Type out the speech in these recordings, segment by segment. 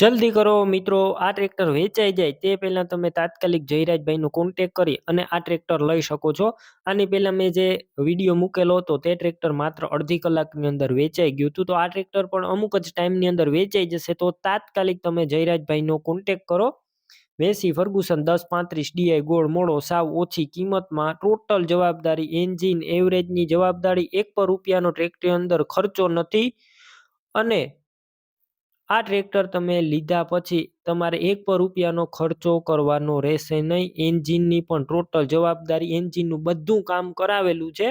જલ્દી કરો મિત્રો, આ ટ્રેક્ટર વેચાઈ જાય તે પહેલાં તમે તાત્કાલિક જયરાજભાઈનો કોન્ટેક કરી અને આ ટ્રેક્ટર લઈ શકો છો. આની પહેલાં મેં જે વીડિયો મૂકેલો હતો તે ટ્રેક્ટર માત્ર અડધી કલાકની અંદર વેચાઈ ગયું હતું. તો આ ટ્રેક્ટર પણ અમુક જ ટાઈમની અંદર વેચાઈ જશે. તો તાત્કાલિક તમે જયરાજભાઈનો કોન્ટેક કરો. વેસી ફર્ગુસન દસ પાંત્રીસ ડીઆઈ ગોળ મોડો સાવ ઓછી કિંમતમાં ટોટલ જવાબદારી એન્જિન એવરેજની જવાબદારી એક પર રૂપિયાનો ટ્રેક્ટરની અંદર ખર્ચો નથી. અને આ ટ્રેક્ટર તમે લીધા પછી તમારે એક પર રૂપિયાનો ખર્ચો કરવાનો રહેશે નહીં. એન્જિનની પણ ટોટલ જવાબદારી એન્જિનનું બધું કામ કરાવેલું છે.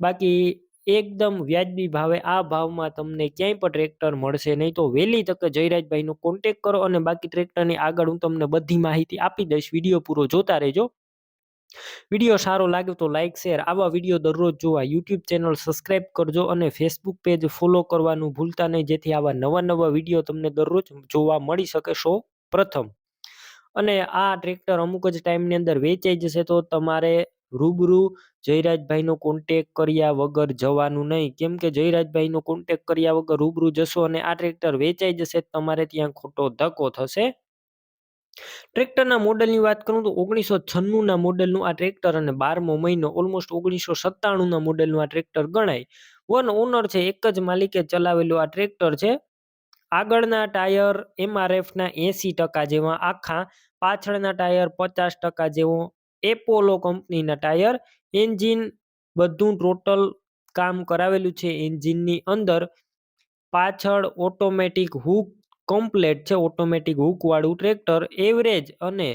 બાકી એકદમ વ્યાજબી ભાવે આ ભાવમાં તમને ક્યાંય પણ ટ્રેક્ટર મળશે નહીં. તો વહેલી તકે જયરાજભાઈનો કોન્ટેક કરો અને બાકી ટ્રેક્ટરની આગળ હું તમને બધી માહિતી આપી દઈશ. વીડિયો પૂરો જોતા રહેજો. વીડિયો સારો લાગ્યો તો લાઇક શેર આવા વીડિયો દરરોજ જોવા. યુટ્યુબ ચેનલ સબસ્ક્રાઇબ કરજો અને ફેસબુક પેજ ફોલો કરવાનું ભૂલતા નહીં, જેથી આવા નવા નવા વીડિયો તમને દરરોજ જોવા મળી શકે સો પ્રથમ. અને આ ટ્રેક્ટર અમુક જ ટાઈમની અંદર વેચાઈ જશે તો તમારે રૂબરૂ જયરાજભાઈનો કોન્ટેક કર્યા વગર જવાનું નહીં. કેમ કે જયરાજભાઈનો કોન્ટેક કર્યા વગર રૂબરૂ જશો અને આ ટ્રેક્ટર વેચાઈ જશે, તમારે ત્યાં ખોટો ધક્કો થશે ટ્રેક્ટરના મોડલની વાત કરું તો ઓગણીસો છન્નુંના મોડલનું આ ટ્રેક્ટર અને બારમો મહિનો ઓલમોસ્ટ ઓગણીસો સત્તાણુંના મોડલનું આ ટ્રેક્ટર ગણાય. વન ઓનર છે, એક જ માલિકે ચલાવેલું આ ટ્રેક્ટર છે. આગળના ટાયર એમઆરએફના એંસી ટકા જેવા, આખા પાછળના ટાયર પચાસ ટકા જેવો, એપોલો કંપનીના ટાયર, એન્જિન બધું ટોટલ કામ કરાવેલું છે એન્જિનની અંદર. પાછળ ઓટોમેટિક હુક કમ્પ્લેટ છે ઓટોમેટિક હુકવાળું ટ્રેક્ટર, એવરેજ અને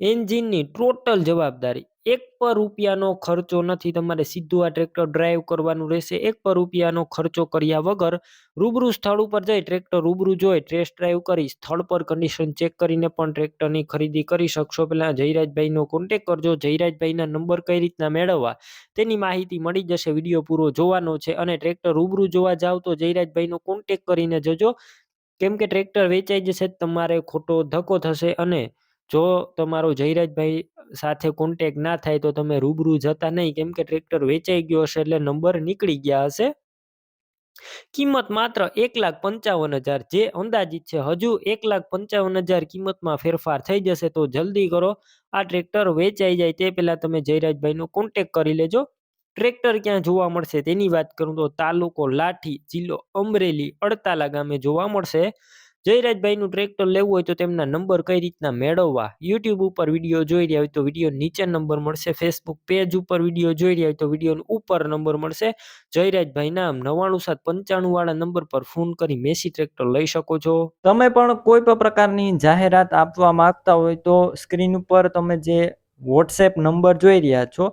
એન્જિનની ટોટલ જવાબદારી. એક પર રૂપિયાનો ખર્ચો નથી, તમારે સીધું આ ટ્રેક્ટર ડ્રાઈવ કરવાનું રહેશે. એક પર રૂપિયાનો ખર્ચો કર્યા વગર રૂબરૂ સ્થળ ઉપર જઈ ટ્રેક્ટર રૂબરૂ જોઈ ટેસ્ટ ડ્રાઈવ કરી, સ્થળ પર કન્ડિશન ચેક કરીને પણ ટ્રેક્ટરની ખરીદી કરી શકશો. પહેલાં જયરાજભાઈનો કોન્ટેક કરજો. જયરાજભાઈના નંબર કઈ રીતના મેળવવા તેની માહિતી મળી જશે. વીડિયો પૂરો જોવાનો છે અને ટ્રેક્ટર રૂબરૂ જોવા જાવ તો જયરાજભાઈનો કોન્ટેક કરીને જજો. કેમ કે ટ્રેક્ટર વેચાઈ જશે તમારે ખોટો ધક્કો થશે અને જો તમારો જયરાજભાઈ સાથે કોન્ટેક ના થાય તો તમે રૂબરૂ જતા નહીં. કેમ કે ટ્રેક્ટર વેચાઈ ગયો હશે એટલે નંબર નીકળી ગયા હશે. કિંમત માત્ર એક લાખ પંચાવન હજાર. જે અંદાજિત છે, હજુ એક લાખ પંચાવન હજાર કિંમતમાં ફેરફાર થઈ જશે તો જલ્દી કરો. આ ટ્રેક્ટર વેચાઈ જાય તે પહેલાં તમે જયરાજભાઈનો કોન્ટેક કરી લેજો. ટ્રેક્ટર ક્યાં જોવા મળશે? તેની વાત કરું તો તાલુકો લાઠી જિલ્લો અમરેલી અડતાલા ગામે જોવા મળશે. જયરાજભાઈનું ટ્રેક્ટર લેવું હોય તો તેમના નંબર કઈ રીતના મેળવવા? યુટ્યુબ ઉપર વીડિયો જોઈ રહ્યા હોય તો વીડિયો નીચે નંબર મળશે. ફેસબુક પેજ ઉપર વીડિયો જોઈ રહ્યા હોય તો વિડીયોનો ઉપર નંબર મળશે. જયરાજભાઈના નવ્વાણું સાત પંચાણું વાળા નંબર પર ફોન કરી મેસી ટ્રેક્ટર લઈ શકો છો. તમે પણ કોઈ પણ પ્રકારની જાહેરાત આપવા માંગતા હોય તો સ્ક્રીન ઉપર તમે જે વોટ્સએપ નંબર જોઈ રહ્યા છો